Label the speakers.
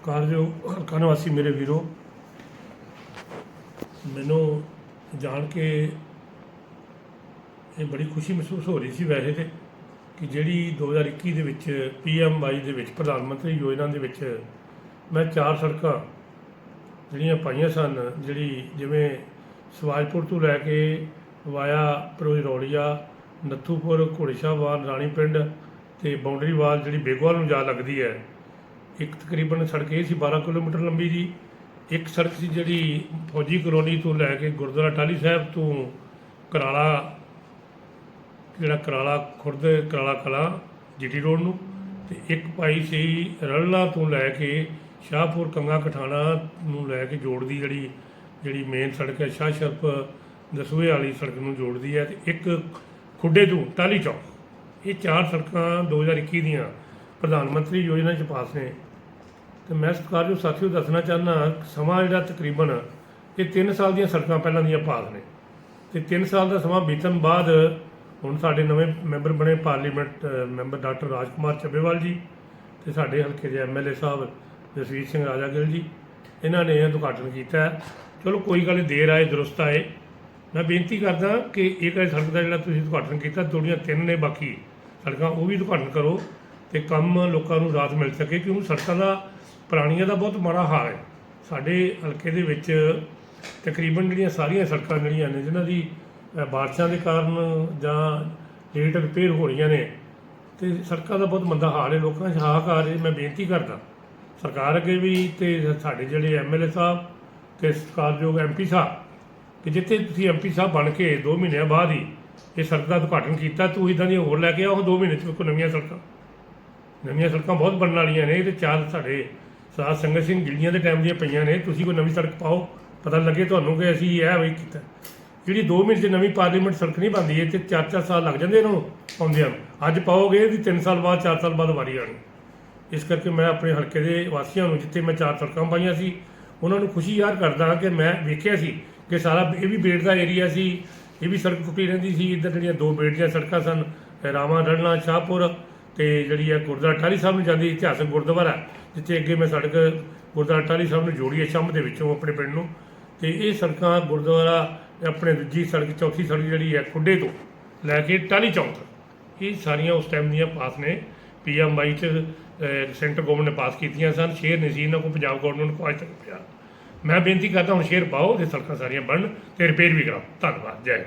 Speaker 1: ਸਤਿਕਾਰਯੋਗ ਹਲਕਾ ਨਿਵਾਸੀ ਮੇਰੇ ਵੀਰੋ, ਮੈਨੂੰ ਜਾਣ ਕੇ ਇਹ ਬੜੀ ਖੁਸ਼ੀ ਮਹਿਸੂਸ ਹੋ ਰਹੀ ਸੀ ਵੈਸੇ ਤੇ, ਕਿ ਜਿਹੜੀ 2021 ਦੇ ਵਿੱਚ ਪੀਐਮਵਾਈ ਦੇ ਵਿੱਚ ਪ੍ਰਧਾਨ ਮੰਤਰੀ ਯੋਜਨਾ ਦੇ ਵਿੱਚ ਮੈਂ ਚਾਰ ਸੜਕਾਂ ਜਿਹੜੀਆਂ ਪਾਈਆਂ ਸਨ, ਜਿਹੜੀ ਜਿਵੇਂ ਸਵਾਜਪੁਰ ਤੋਂ ਲੈ ਕੇ ਵਾਇਆ ਪ੍ਰੋਜਰੋਲੀਆ ਨੱਥੂਪੁਰ ਘੋੜੇਸ਼ਾਵਾਲ ਰਾਣੀ ਪਿੰਡ ਤੇ ਬਾਉਂਡਰੀਵਾਲ ਜਿਹੜੀ ਬੇਗਵਾਲ ਨੂੰ ਜਾ ਲੱਗਦੀ ਹੈ ਇੱਕ ਤਕਰੀਬਨ ਸੜਕ ਇਹ ਸੀ 12 ਕਿਲੋਮੀਟਰ ਲੰਬੀ ਜੀ। ਇੱਕ ਸੜਕ ਸੀ ਜਿਹੜੀ ਫੌਜੀ ਕਲੋਨੀ ਤੋਂ ਲੈ ਕੇ ਗੁਰਦੁਆਰਾ ਟਾਲੀ ਸਾਹਿਬ ਤੋਂ ਕਰਾਲਾ, ਜਿਹੜਾ ਕਰਾਲਾ ਖੁਰਦ, ਕਰਾਲਾ ਕਲਾ, ਜੀਟੀ ਰੋਡ ਨੂੰ। ਤੇ ਇੱਕ ਪਾਈ ਸੀ ਰਲਣਾ ਤੋਂ ਲੈ ਕੇ ਸ਼ਾਹਪੁਰ ਕੰਗਾ ਕਠਾਣਾ ਨੂੰ ਲੈ ਕੇ ਜੋੜਦੀ ਜਿਹੜੀ ਜਿਹੜੀ ਮੇਨ ਸੜਕ ਹੈ, ਸ਼ਾਹ ਸ਼ਰਫ ਦਸੂਏ ਵਾਲੀ ਸੜਕ ਨੂੰ ਜੋੜਦੀ ਹੈ। ਤੇ ਇੱਕ ਖੁੱਡੇ ਤੋਂ ਟਾਲੀ ਚੌਕ। ਇਹ ਚਾਰ ਸੜਕਾਂ 2021 ਦੀਆਂ ਪ੍ਰਧਾਨ ਮੰਤਰੀ ਯੋਜਨਾ ਚ ਪਾਸ ਨੇ। ਤੇ ਮੈਂ ਸਤਿਕਾਰਯੋਗ ਸਾਥੀਓ ਦੱਸਣਾ ਚਾਹੁੰਦਾ ਸਮਾਂ ਜਿਹੜਾ ਤਕਰੀਬਨ ਇਹ 3 ਸਾਲ ਦੀਆਂ ਸੜਕਾਂ ਪਹਿਲਾਂ ਦੀਆਂ ਪਾਸ ਨੇ। ਤੇ 3 ਸਾਲ ਦਾ ਸਮਾਂ ਬੀਤਣ ਬਾਅਦ ਹੁਣ ਸਾਡੇ ਨਵੇਂ ਮੈਂਬਰ ਬਣੇ parliament member doctor Rajkumar Chabbewal ji ਤੇ ਸਾਡੇ ਹਲਕੇ ਦੇ ਐਮਐਲਏ ਸਾਹਿਬ ਜਸਵੀਰ ਸਿੰਘ ਰਾਜਾ ਗਿੱਲ ਜੀ, ਇਹਨਾਂ ਨੇ ਇਹ ਉਦਘਾਟਨ ਕੀਤਾ ਚਲੋ ਕੋਈ ਗੱਲ ਨਹੀਂ ਦੇਰ ਆਏ, ਦਰੁਸਤ ਆਏ। ਮੈਂ ਬੇਨਤੀ ਕਰਦਾ ਕਿ ਇਹ ਇਹ ਸੜਕ ਦਾ ਜਿਹੜਾ ਤੁਸੀਂ ਉਦਘਾਟਨ ਕੀਤਾ ਥੋੜੀਆਂ ਤਿੰਨ ਨੇ ਬਾਕੀ ਸੜਕਾਂ, ਉਹ ਵੀ ਉਦਘਾਟਨ ਕਰੋ ਤੇ ਕੰਮ ਲੋਕਾਂ ਨੂੰ ਰਾਤ ਮਿਲ ਸਕੇ, ਕਿਉਂਕਿ ਸੜਕਾਂ ਦਾ ਪੁਰਾਣੀਆਂ ਦਾ ਬਹੁਤ ਮਾੜਾ ਹਾਲ ਹੈ। ਸਾਡੇ ਹਲਕੇ ਦੇ ਵਿੱਚ ਤਕਰੀਬਨ ਜਿਹੜੀਆਂ ਸਾਰੀਆਂ ਸੜਕਾਂ ਜਿਹੜੀਆਂ ਨੇ, ਜਿਨ੍ਹਾਂ ਦੀ ਬਾਰਿਸ਼ਾਂ ਦੇ ਕਾਰਨ ਜਾਂ ਲੇਟ ਰਿਪੇਅਰ ਹੋ ਰਹੀਆਂ ਨੇ, ਤੇ ਸੜਕਾਂ ਦਾ ਬਹੁਤ ਮੰਦਾ ਹਾਲ ਹੈ। ਲੋਕਾਂ 'ਚ ਹਾਹਾਕਾਰ ਹੈ। ਮੈਂ ਬੇਨਤੀ ਕਰਦਾ, ਸਰਕਾਰ ਅੱਗੇ ਵੀ ਤੇ ਸਾਡੇ ਜਿਹੜੇ ਐਮਐਲਏ ਸਾਹਿਬ ਤੇ ਸਤਿਕਾਰਯੋਗ ਐਮਪੀ ਸਾਹਿਬ, ਕਿ ਜਿੱਥੇ ਤੁਸੀਂ ਐਮਪੀ ਸਾਹਿਬ ਬਣ ਕੇ 2 ਮਹੀਨਿਆਂ ਬਾਅਦ ਹੀ ਇਹ ਸੜਕ ਦਾ ਉਦਘਾਟਨ ਕੀਤਾ, ਤੂੰ ਇਦਾਂ ਦੀਆਂ ਹੋਰ ਲੈ ਕੇ ਆਓ। 2 ਮਹੀਨੇ ਚ ਕੋਈ ਨਵੀਆਂ ਸੜਕਾਂ। ਨਵੀਆਂ ਸੜਕਾਂ ਬਹੁਤ ਬਣਨ ਵਾਲੀਆਂ ਨੇ। ਤੇ ਚਾਰ ਸਾਡੇ ਸਾਧ ਸੰਗਤ ਸਿੰਘ ਗਿੱਲੀਆਂ ਦੇ ਟਾਈਮ ਦੀਆਂ ਪਈਆਂ ਨੇ, ਤੁਸੀਂ ਕੋਈ ਨਵੀਂ ਸੜਕ ਪਾਓ, ਪਤਾ ਲੱਗੇ ਤੁਹਾਨੂੰ ਕਿ ਅਸੀਂ ਇਹ ਵੀ ਕੀਤਾ। ਜਿਹੜੀ 2 ਮਿੰਟ ਚ ਨਵੀਂ ਪਾਰਲੀਮੈਂਟ ਸੜਕ ਨਹੀਂ ਬਣਦੀ ਇਹ ਤੇ 4-4 ਸਾਲ ਲੱਗ ਜਾਂਦੇ ਇਹਨਾਂ ਨੂੰ ਆਉਂਦਿਆਂ ਨੂੰ। ਅੱਜ ਪਾਓਗੇ ਇਹਦੀ 3 ਸਾਲ ਬਾਅਦ 4 ਸਾਲ ਬਾਅਦ ਵਾਰੀ ਆਣੀ ਇਸ ਕਰਕੇ ਮੈਂ ਆਪਣੇ ਹਲਕੇ ਦੇ ਵਾਸੀਆਂ ਨੂੰ, ਜਿੱਥੇ ਮੈਂ ਚਾਰ ਸੜਕਾਂ ਪਾਈਆਂ ਸੀ, ਉਹਨਾਂ ਨੂੰ ਖੁਸ਼ੀ ਯਾਰ ਕਰਦਾ ਕਿ ਮੈਂ ਵੇਖਿਆ ਸੀ ਕਿ ਸਾਰਾ ਇਹ ਵੀ ਬੇਟ ਦਾ ਏਰੀਆ ਸੀ, ਇਹ ਵੀ ਸੜਕ ਟੁੱਟੀ ਰਹਿੰਦੀ ਸੀ। ਇੱਧਰ ਜਿਹੜੀਆਂ ਦੋ ਬੇਟ ਦੀਆਂ ਸੜਕਾਂ ਸਨ ਰਾਮਾ ਰੜਨਾ ਸ਼ਾਹਪੁਰ ਤੇ ਜਿਹੜੀ ਹੈ ਗੁਰਦੁਆਰਾ ਟਾਹਲੀ ਸਾਹਿਬ ਨੂੰ ਜਾਂਦੀ ਇਤਿਹਾਸਕ ਗੁਰਦੁਆਰਾ, ਜਿੱਥੇ ਅੱਗੇ ਮੈਂ ਸੜਕ ਗੁਰਦੁਆਰਾ ਟਾਹਲੀ ਸਾਹਿਬ ਨੂੰ ਜੋੜੀ ਹੈ ਸ਼ੰਭ ਦੇ ਵਿੱਚੋਂ ਆਪਣੇ ਪਿੰਡ ਨੂੰ। ਤੇ ਇਹ ਸੜਕਾਂ ਗੁਰਦੁਆਰਾ, ਆਪਣੇ ਦੂਜੀ ਸੜਕ, ਚੌਥੀ ਸੜਕ ਜਿਹੜੀ ਹੈ ਖੁੱਡੇ ਤੋਂ ਲੈ ਕੇ ਟਾਹਲੀ ਚੌਂਕ। ਤੱਕ ਇਹ ਸਾਰੀਆਂ ਉਸ ਟਾਈਮ ਦੀਆਂ ਪਾਸ ਨੇ। ਪੀਐਮਵਾਈ ਚ ਸੈਂਟਰ ਗਵਰਨਮੈਂਟ ਨੇ ਪਾਸ ਕੀਤੀਆਂ ਸਨ। ਸ਼ੇਅਰ ਨਹੀਂ ਸੀ ਇਹਨਾਂ ਕੋਲ ਪੰਜਾਬ ਗਵਰਨਮੈਂਟ ਕੋਲ ਅੱਜ ਤੱਕ ਪਿਆ। ਮੈਂ ਬੇਨਤੀ ਕਰਦਾ, ਹੁਣ ਸ਼ੇਅਰ ਪਾਓ ਤੇ ਸੜਕਾਂ ਸਾਰੀਆਂ ਬਣਨ ਤੇ ਰਿਪੇਅਰ ਵੀ ਕਰਾਓ। ਧੰਨਵਾਦ, ਜੈ ਹਿੰਦ।